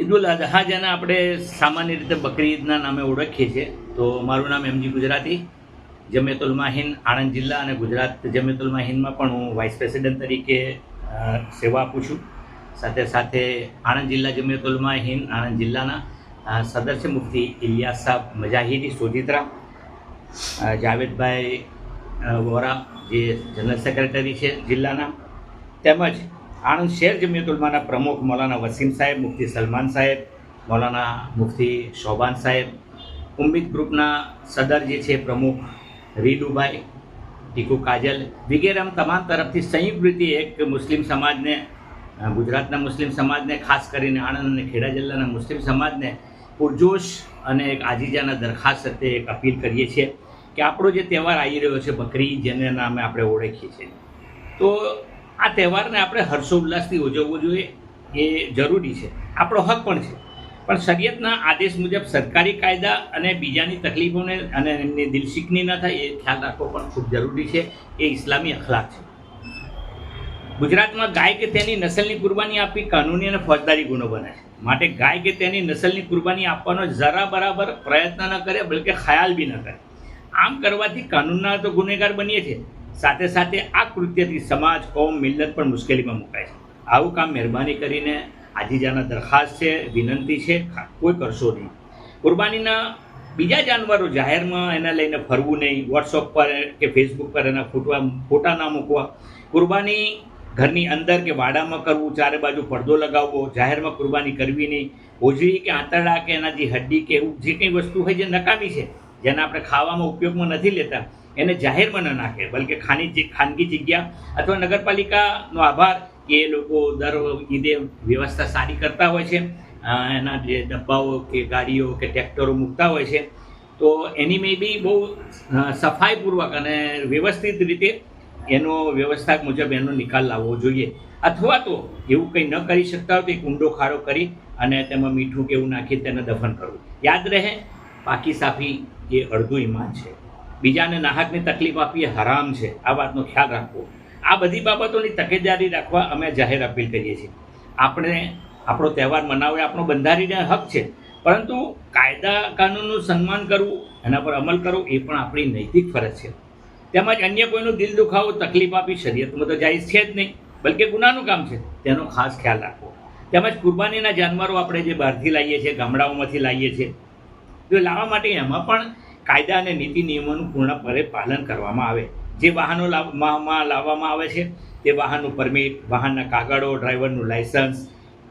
ઈદુલ અદહા જેને આપણે સામાન્ય રીતે બકરી ઈદના નામે ઓળખીએ છીએ, તો મારું નામ એમજી ગુજરાતી. જમિયતુલ માહિન આણંદ જિલ્લા અને ગુજરાત જમિયતુલ માહિનમાં પણ હું વાઇસ પ્રેસિડેન્ટ તરીકે સેવા આપું છું. સાથે સાથે આણંદ જિલ્લા જમિયતુલ માહિન આણંદ જિલ્લાના સદસ્ય મુફતી ઇલિયાસ સાહેબ મજાહિદી સોજિત્રા જાવેદભાઈ વોરા જે જનરલ સેક્રેટરી છે જિલ્લાના, તેમજ આણંદ શેર જમિયતુલમાના પ્રમુખ મૌલાના વસીમ સાહેબ, મુફતી સલમાન સાહેબ, મૌલાના મુફતી શોબાન સાહેબ, ઉમ્મીદ ગ્રુપના સદર જે છે પ્રમુખ રીડુભાઈ, ટીકુ કાજલ વગેરે આમ તમામ તરફથી સંયુક્ત રીતે એક મુસ્લિમ સમાજને, ગુજરાતના મુસ્લિમ સમાજને, ખાસ કરીને આણંદ અને ખેડા જિલ્લાના મુસ્લિમ સમાજને પુરજોશ અને એક આજીજાના દરખાસ્ત સાથે એક અપીલ કરીએ છીએ કે આપણો જે તહેવાર આવી રહ્યો છે બકરી, જેને નામે આપણે ઓળખીએ છીએ. તો આ તહેવારને આપણે હર્ષોલ્લાસથી ઉજવવો જોઈએ, એ જરૂરી છે. આપણો હક પણ છે. પણ શરીયતના આદેશ મુજબ સરકારી કાયદા અને બીજાની તકલીફોને અને એમની દિલશીકની ન થાય, એ ખ્યાલ રાખવો પણ ખૂબ જરૂરી છે. એ ઇસ્લામી અખલાક છે. ગુજરાતમાં ગાય કે તેની નસલની કુરબાની આપવી કાનૂની અને ફોજદારી ગુનો બને છે. માટે ગાય કે તેની નસલની કુરબાની આપવાનો જરા બરાબર પ્રયત્ન ન કરે, બલકે ખ્યાલ બી ન કરે. આમ કરવાથી કાનૂનના તો ગુનેગાર બનીએ છીએ. સાથે સાથે આ કૃત્યથી સમાજ, કોમ મિલ્લત પણ મુશ્કેલીમાં મુકાય છે. આવું કામ મહેરબાની કરીને આજીજાના દરખાસ્ત છે, વિનંતી છે કોઈ કરશો નહીં. કુરબાનીના બીજા જાનવરો જાહેરમાં એને લઈને ફરવું નહીં. વોટ્સઅપ પર કે ફેસબુક પર એના ફોટવા ફોટા ના મૂકવા. કુરબાની ઘરની અંદર કે વાડામાં કરવું, ચારે બાજુ પડદો લગાવવો, જાહેરમાં કુરબાની કરવી નહીં. હોજરી કે આંતરડા કે એના જે હડ્ડી કે એવું જે કંઈ વસ્તુ હોય જે નકામી છે, જેને આપણે ખાવામાં ઉપયોગમાં નથી લેતા એને જાહેરમાં ન નાખે, બલકે ખાની ખાનગી જગ્યા અથવા નગરપાલિકાનો આભાર કે એ લોકો દર ઈદે વ્યવસ્થા સારી કરતા હોય છે એના જે ડબ્બાઓ કે ગાડીઓ કે ટ્રેક્ટરો મૂકતા હોય છે, તો એની મે બી બહુ સફાઈપૂર્વક અને વ્યવસ્થિત રીતે એનો વ્યવસ્થા મુજબ એનો નિકાલ લાવવો જોઈએ. અથવા તો એવું કંઈ ન કરી શકતા હોય તો એક ઊંડો ખાડો કરી અને તેમાં મીઠું કે એવું નાખી તેને દફન કરવું. યાદ રહે પાકી સાફી એ અડધું ઈમાન છે. બીજાને નાહકની તકલીફ આપવી એ હરામ છે. આ વાતનો ખ્યાલ રાખવો. આ બધી બાબતોની તકેદારી રાખવા અમે જાહેર અપીલ કરીએ છીએ. આપણે આપણો તહેવાર મનાવવો એ આપણો બંધારીને હક છે. પરંતુ કાયદા કાનૂનનું સન્માન કરવું, એના પર અમલ કરવો એ પણ આપણી નૈતિક ફરજ છે. તેમજ અન્ય કોઈનું દિલ દુખાવો, તકલીફ આપી, શરીયતમાં તો જાયઝ છે જ નહીં, બલકે ગુનાનું કામ છે. તેનો ખાસ ખ્યાલ રાખવો. તેમજ કુરબાનીના જાનવરો આપણે જે બહારથી લાવીએ છીએ, ગામડાઓમાંથી લાવીએ છીએ, તો લાવવા માટે એમાં પણ કાયદા અને નીતિ નિયમોનું પૂર્ણપણે પાલન કરવામાં આવે. જે વાહનો લાવવામાં લાવવામાં આવે છે, તે વાહનનું પરમિટ, વાહનના કાગળો, ડ્રાઈવરનું લાયસન્સ,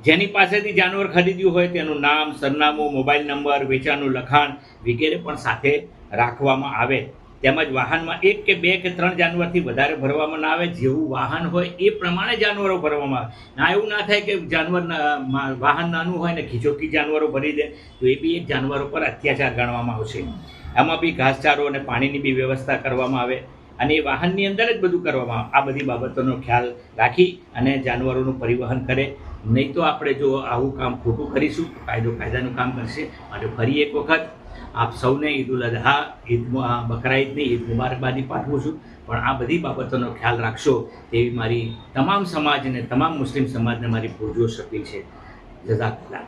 જેની પાસેથી જાનવર ખરીદ્યું હોય તેનું નામ, સરનામું, મોબાઈલ નંબર, વેચાણનું લખાણ વગેરે પણ સાથે રાખવામાં આવે. તેમજ વાહનમાં એક કે બે કે ત્રણ જાનવરથી વધારે ભરવામાં ના આવે, જેવું વાહન હોય એ પ્રમાણે જાનવરો ભરવામાં આવે. ના, એવું ના થાય કે જાનવર વાહન નાનું હોય ને ખીચોખી જાનવરો ભરી દે, તો એ બી એક જાનવરો પર અત્યાચાર ગણવામાં આવશે. એમાં બી ઘાસચારો અને પાણીની બી વ્યવસ્થા કરવામાં આવે અને એ વાહનની અંદર જ બધું કરવામાં આવે. આ બધી બાબતોનો ખ્યાલ રાખી અને જાનવરોનું પરિવહન કરે. નહીં તો આપણે જો આવું કામ ખોટું કરીશું કાયદો કાયદાનું કામ કરશે. માટે ફરી એક વખત આપ સૌને ઈદ ઉલ અદહા ઈદ બકરા ઈદની ઈદ મુબારકબાદી પાઠવું છું. પણ આ બધી બાબતોનો ખ્યાલ રાખશો તેવી મારી તમામ સમાજને, તમામ મુસ્લિમ સમાજને મારી પૂરજો અપીલ છે. જઝાકલ્લા